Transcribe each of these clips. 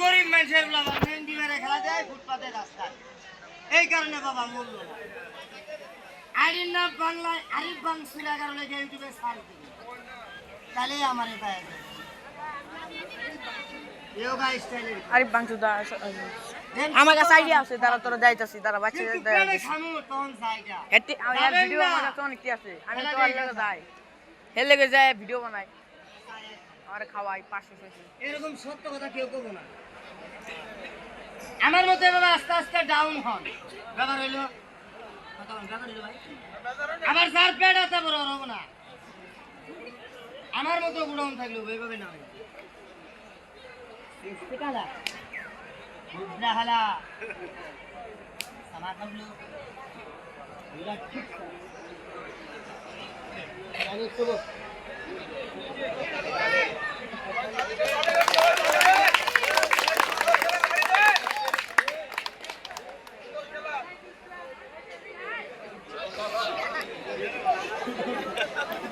গরিব মানুষের বাবা মেরে খেলা যায় ফুটপাতে রাস্তায় এই কারণে বাবা মূল্য নাম বাংলায় আরিফ বাং সুরাগার লেগে ইউটিউবে সার্চ দিবি। তাহলে আমার এটা আমার কাছে আইডিয়া আছে তারা তোরা যাইতাছি তারা ভিডিও আমার কাছে অনেক কি আছে? আমি তো যাই। হেলে যায় ভিডিও বানাই। আর খাওয়াই পাঁচশো ছয়শো এরকম সত্য কথা কেউ কব না। আমার মতে বাবা আস্তে আস্তে ডাউন হন। ব্যাপার হইল কথা বল, ব্যাপার ভাই। আবার যার পেট আছে বড় হব না। আমার মতো গুড়াউন থাকল এইভাবে না। হালা। খাবলো ঠিক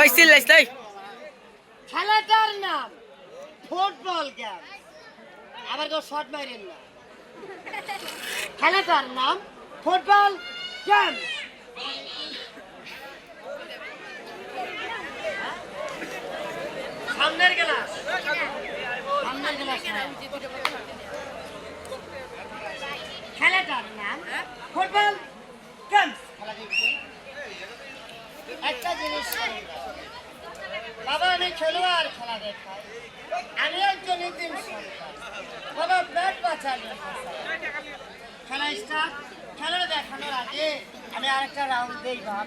ওই সিল্লাইস তাই খেলাটার নাম, ফুটবল গেম আবার কেউ শর্ট মারেন না। খেলাটার নাম, ফুটবল গেম সামনের গ্লাস। সামনের গ্লাস খেলাটার নাম ফুটবল গেম খেলা দেখছেন একটা জিনিস বাবা আমি খেলোয়াড় খেলা দেখাই। আমি একজন ইতিম বাবা ব্যাট বাঁচার খেলা স্টার্ট খেলা দেখানোর আগে আমি আরেকটা রাউন্ড দেই বাপ।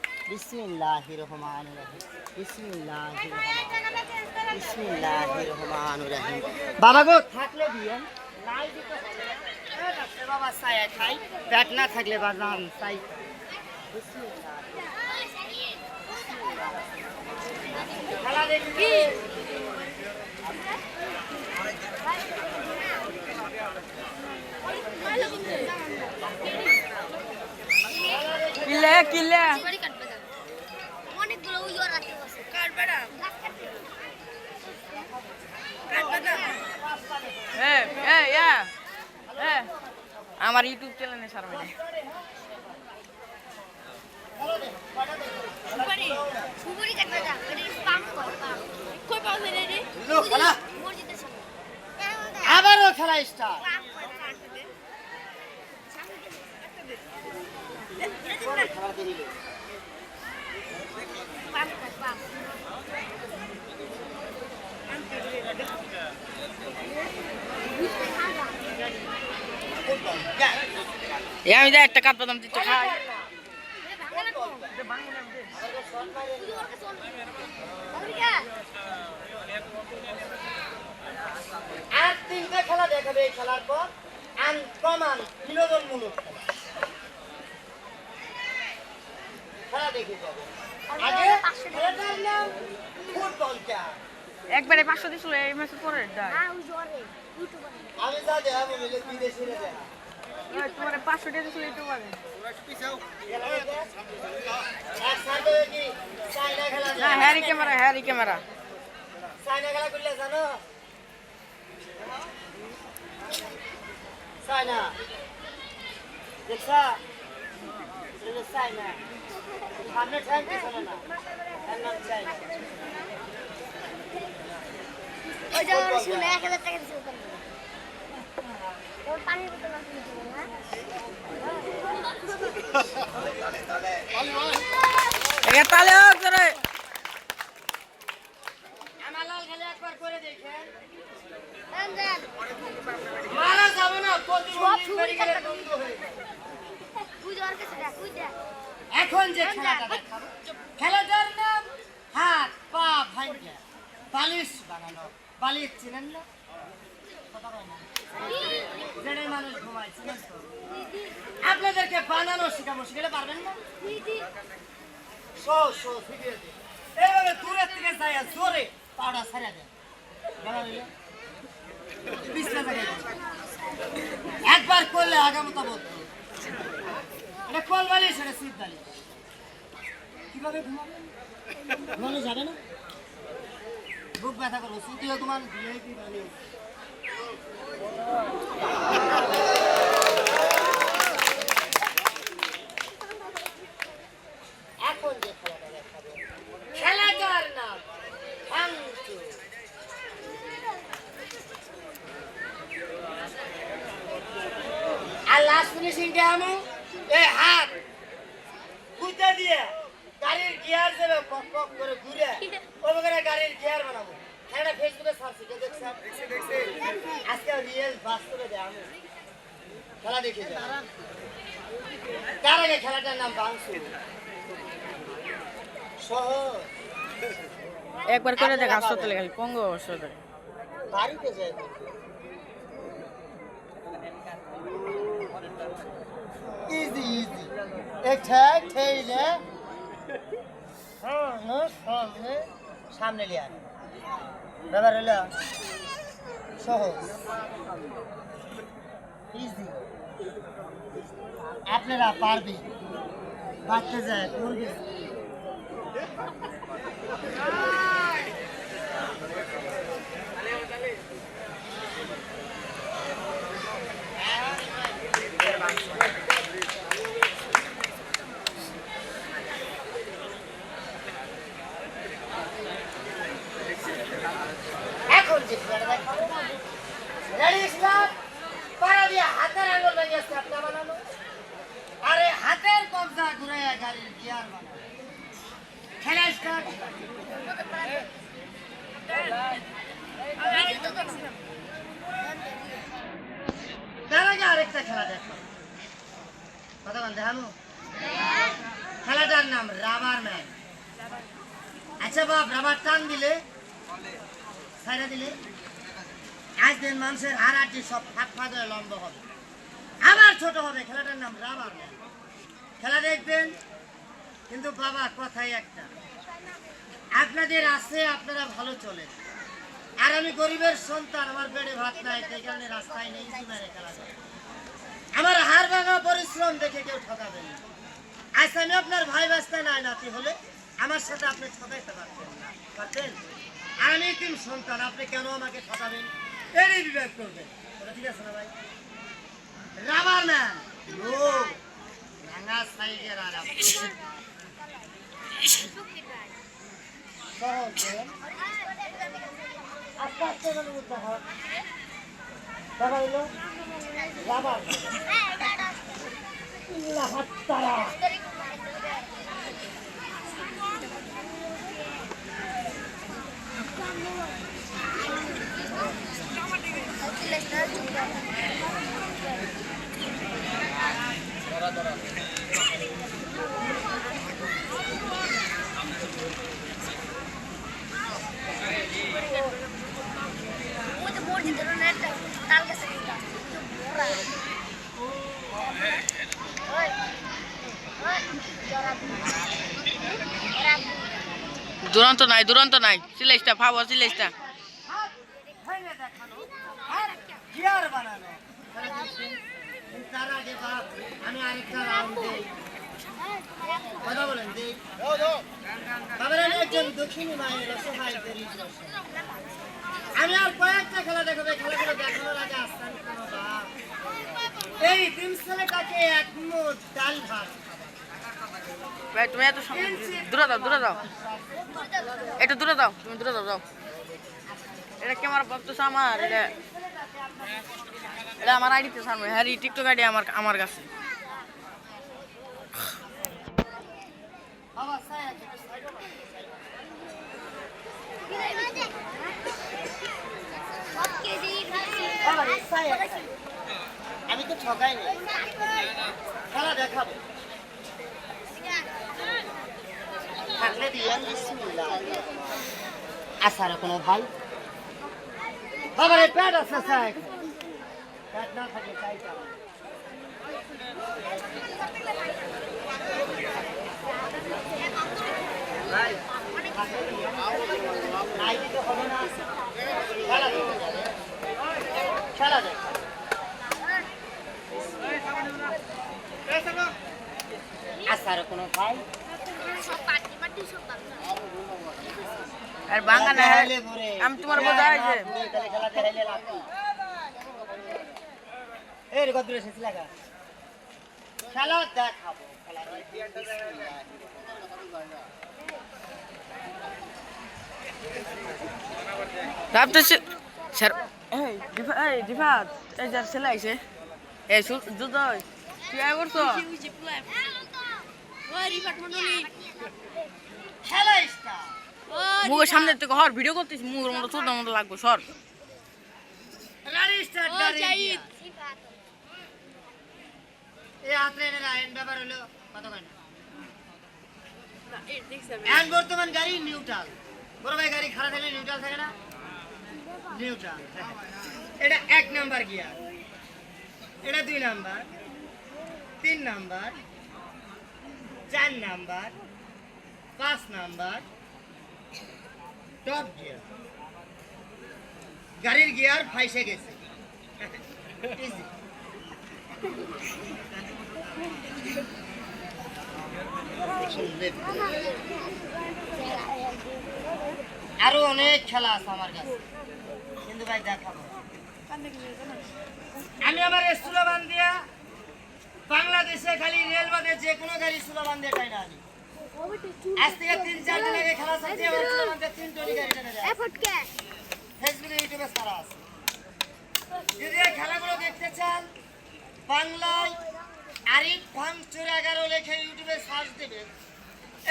বিসমিল্লাহির রহমানির রহিম বিসমিল্লাহির রহমান বিসমিল্লাহির রহমানির রহিম বাবা গো থাকলে দিয়েন। নাই দিতে বাবা সায়া খাই। পেট না থাকলে বা রাম সাই খাই। বিসমিল্লাহ। খেলা দেখবি কিলে কিলে অনেকগুলো ওই ওর হাতে বসে এ এ ইয়া এ আমার ইউটিউব চ্যানেলে সারবে না সুপারি সুপারি কাটবে না এটা পাম কর পাম কই পাম রে রে? খেলা মসজিদের সামনে। আবারও খেলা স্টার্ট খেলা দেরি পাম কর পাম এ আমি যাই একটা কাপ বাদাম দিতে খাই। আর তিনটা খেলা দেখাবে এই খেলার পর। আনকমান বিনোদনমূলক খেলা। দেখে যাবে। আগে খেলাটার নাম ফুটবল ক্যাপ একবারে পাঁচশো দিছিল এই মাসের পরে দেয় আমি যা দেখা বলে বিদেশিরা দেখা ওই তোমার পাঁচশো টাকা ইউটিউবারে। না হ্যারি ক্যামেরা হ্যারি ক্যামেরা। চাইনা খেলা করলে জানো? চাইনা দেখছা? চাইনা সামনে পিছনে না? এর নাম চাইনা ওই যে আমার শুনে এক হাজার টাকা ওর পানির বোতল না একে তালে হোক তোরে। আমার লাল খেলা একবার করে দেখেন মারা যাবে না প্রতিবন্ধী বন্ধ হয়ে কাছে দেখ এখন যে খেলাটা দেখাবো। খেলাটার নাম হাত পা ভাঙ্গা। বালিশ বানানো। বালিশ চিনেন না। যেটাই মানুষ ঘুমায়, চিনেন? আপনাদেরকে বানানো শিখাবো শিখাতে পারবেন না? শো শো ভিডিও দিন এইভাবে দূরের থেকে যাই জোরে পাউডার ছাড়া দেন। একবার করলে আগামতা বলতো এটা কল বালি সেটা সিট বালি কীভাবে ঘুমাবেন? ঘুমানো যাবে না? বুক ব্যথা করব সুতিও তোমার ভিআইপি বানিয়ে এখন যে খেলাটা দেখাবো খেলাটার নাম ভাঙচুর আর লাস্ট ফিনিশিংটা আমি এই হাত কুইতে দিয়ে গাড়ির গিয়ার দেবে পক পক করে ঘুরে ওখানে গাড়ির গিয়ার বানাবো। খেলাটা ফেসবুকে ছাড়ছি কেউ দেখছেন আজকে রিয়েল বাস্তবে দেয় আমি। খেলা দেখে তার আগে খেলাটার নাম বাংশু। সহজ। একবার করে দেখ আসতে তুলে খালি পঙ্গ অবশ্য করে বাড়িতে যাই। ইজি ইজি একটা ঠেলে হ্যাঁ না সামনে সামনে লিয়ে। আন ব্যাপার হলো সহজ। ইজি আপনারা পারবেন। বাচ্চা যায় করবে এখন যে খেলাটা দেখাবো রেডি স্টার্ট পাড়া দিয়ে হাতের আঙুল ভেঙে স্টাপটা বানানো আরে হাতের কবজা ঘুরাইয়া গাড়ির গিয়ার বানানো খেলাটার নাম রাবার ম্যান আচ্ছা বাপ রাবার টান দিলে ছাইরা দিলে আজ দিন মানুষের হার আটটি সব ফাঁক ফাঁক হয়ে লম্বা হবে আবার ছোট হবে খেলাটার নাম রাবার ম্যান খেলা দেখবেন কিন্তু বাবা, কথাই একটা। আপনাদের আছে, আপনারা ভালো চলে আর আমি গরিবের সন্তান, আমার বেড়ে ভাত নাই, সেই কারণে রাস্তায় নেই মেরে খেলা আমার হার ভাঙা পরিশ্রম দেখে কেউ ঠকাবেন না। আজ আমি আপনার ভাই বাস্তা নাই, নাতি হলে আমার সাথে আপনি ঠকাইতে পারতেন না। পারতেন? আমি তিন সন্তান, আপনি কেন আমাকে ঠকাবেন? এরই বিবেক করবেন। ঠিক আছে না ভাই? Rubber man. ও, ভাঙা সাইজের আর আপনি। সহজ বলেন। আস্তে আস্তে বলে উঠতে হয় তারপর হলো রাবার ইল্লা হাত্তারা ওই যে মসজিদের ওখানে একটা তাল গাছের একটা ওরা ওই ওই জরা ওরা দুরন্ত নাই দুরন্ত নাই সিলেসটা ভাবো সিলেসটা হাত ভেঙে দেখানো আর গিয়ার বানানো তার আগে বাপ আমি আরেকটা রাউন্ড দিই কথা বলেন দিই বাবার আমি একজন দক্ষিণী মায়ের অসহায়দের ঈশ্বর। আমি আর কয়েকটা খেলা দেখাবো খেলাগুলো দেখানোর আগে আসতাম এই তিন ছেলেটাকে এক ডাল ভাত। ভাই, তুমি এত দূরে দাও দূরে দাও। একটু দূরে দাও, তুমি দূরে দাও দাও এটা ক্যামেরা ভাবতেছো আমার এটা এটা আমার আইডিতে সামনে। হ্যাঁ টিকটক আইডি আমার আমার কাছে। আমি তো ঠকাই খেলা দেখাবো। থাকলে দিয়ান আসার কোনো ভাই বাবা রে প্যাড আছে স্যার। হবে না। কোনো ভাই আর বাঙ্গা না আমি তোমার লাভ কি? এই রে কদ্দুর এসেছি লাগা খেলা দেখাবো খেলা ভাবতেছি স্যার এই দিফা এই দিফাত এই যার ছেলে আইছে। এই সু তুই আয় করছ মুখের সামনে থেকে হর ভিডিও করতেছি। মুখের মতো ছোট মতো লাগবে সর। বর্তমান গাড়ি নিউট্রাল বড় ভাই গাড়ি খারাপ থাকলে নিউট্রাল থাকে না? নিউট্রাল এটা এক নাম্বার গিয়ার এটা দুই নাম্বার তিন নাম্বার চার নাম্বার পাঁচ নাম্বার। Top gear. গাড়ির গিয়ার ফাইসে গেছে. আরও অনেক খেলা আছে আমার কাছে। কিন্তু ভাই দেখাবো। আমি আমার সুলাবান দিয়া বাংলাদেশে খালি রেল বাদে যে কোনো গাড়ি সুলাবান দিয়ে খাই না আজ থেকে তিন চার দিন আগে খেলা চাইছি আমার সুলাবান তিন টনি গাড়ি টেনে যায় ফুটকে ফেসবুকে ইউটিউবে সারা আছে যদি এই খেলাগুলো দেখতে চান বাংলায় আরিফ ভাঙচুর এগারো লেখে ইউটিউবে সার্চ দেবেন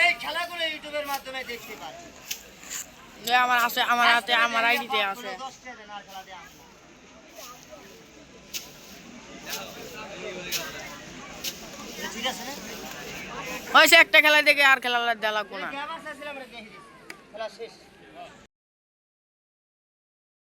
এই খেলাগুলো ইউটিউবের মাধ্যমে দেখতে পারেন যে আমার আছে আমার হাতে আমার আইডিতে আছে দশটা দেন আর খেলা দেয়া ঠিক আছে না হয়েছে একটা খেলা দেখে আর খেলা দেওয়া লাগবো না। খেলা শেষ